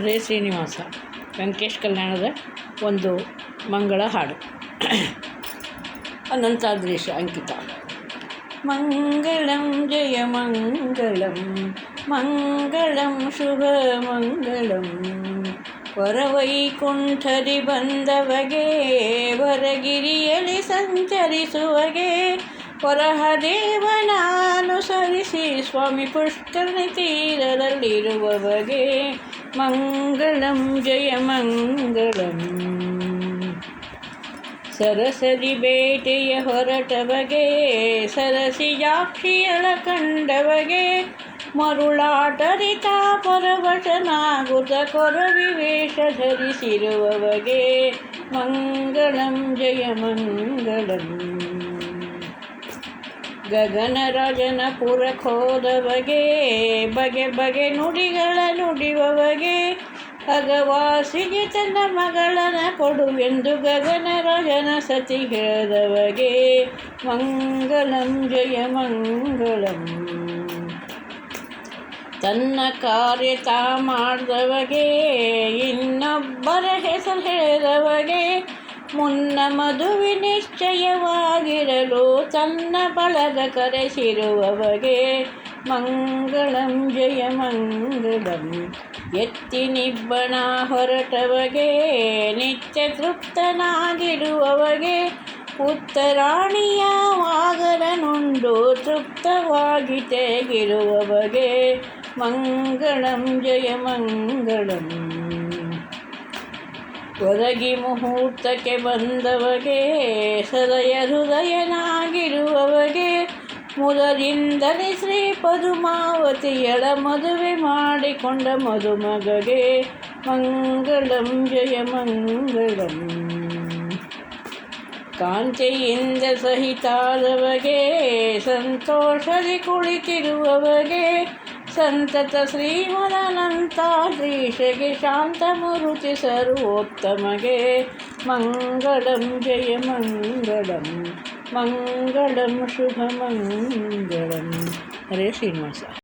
ರೇ ಶ್ರೀನಿವಾಸ ವೆಂಕಟೇಶ್ ಕಲ್ಯಾಣದ ಒಂದು ಮಂಗಳ ಹಾಡು. ಅನಂತಾದ್ರೇಶ ಅಂಕಿತ. ಮಂಗಳಂ ಜಯ ಮಂಗಳಂ ಮಂಗಳಂ ಶುಭ ಮಂಗಳಂ. ಹೊರವೈಕುಂಠದಿ ಬಂದವಗೆ ಹೊರಗಿರಿಯಲಿ ಸಂಚರಿಸುವಗೆ ಹೊರಹದೇವನಾನುಸರಿಸಿ ಸ್ವಾಮಿ ಪುಷ್ಕರಣಿ ತೀರದಲ್ಲಿರುವವಗೆ ಮಂಗಳಂ ಜಯ ಮಂಗಳಂ ಸರಸರಿ ಬೇಟೆಯ ಹೊರಟವಗೆ ಸರಸಿಜಾಕ್ಷಿಯಳ ಕಂಡವಗೆ ಮರುಳಾಟರಿತ ಪರವಶನಾಗುತ್ತ ಕೊರವಿವೇಷ ಧರಿಸಿರುವವಗೆ ಮಂಗಳಂ ಜಯ ಮಂಗಳಂ ಗಗನರಾಜನ ಪುರಖೋದವಗೆ, ಬಗೆ ಬಗೆ ನುಡಿಗಳ ನುಡಿವವಗೆ ಅಗವಾಸಿಗೆ ತನ್ನ ಮಗಳನ ಕೊಡುವೆಂದು ಗಗನರಾಜನ ಸತಿ ಹೇಳಿದವಗೆ ಮಂಗಳಂ ಜಯ ಮಂಗಳಂ. ತನ್ನ ಕಾರ್ಯ ತಾ ಮಾಡಿದವಗೆ, ಇನ್ನೊಬ್ಬರ ಹೆಸರು ಹೇಳಿದವಗೆ ಮುನ್ನ ಮದುವೆ ನಿಶ್ಚಯವಾಗಿರಲು ತನ್ನ ಬಳಗ ಕರೆಸಿರುವವಗೆ ಮಂಗಳಂ, ಜಯ ಮಂಗಳಂ. ಎತ್ತಿ ನಿಬ್ಬಣ ಹೊರಟವಗೆ, ನಿತ್ಯ ತೃಪ್ತನಾಗಿರುವವಗೆ ಉತ್ತರಾಣಿಯ ವಾಗರನುಂಡು ತೃಪ್ತವಾಗಿ ತೆಗಿರುವವಗೆ ಮಂಗಳಂ, ಜಯ ಮಂಗಳಂ. ಒದಗಿ ಮುಹೂರ್ತಕ್ಕೆ ಬಂದವಗೆ, ಸದಯ ಹೃದಯನಾಗಿರುವವಗೆ ಮೊದಲಿಂದಲೇ ಶ್ರೀ ಪದುಮಾವತಿಯಳ ಮದುವೆ ಮಾಡಿಕೊಂಡ ಮದುಮಗಗೆ ಮಂಗಳಂ, ಜಯ ಮಂಗಳಂ. ಕಾಂತಿಯಿಂದ ಸಹಿತಾದವಗೆ ಸಂತೋಷದಿ ಕುಳಿತಿರುವವಗೆ ಸಂತತ ಶ್ರೀಮದನಂತಾಧೀಶಗೆ ಶಾಂತಮುರುತಿ ಸರ್ವೋತ್ತಮಗೆ ಮಂಗಳಂ ಜಯ ಮಂಗಳಂ ಮಂಗಳಂ ಶುಭ ಮಂಗಳಂ. ಹರೇ ಶ್ರೀನಿವಾಸ.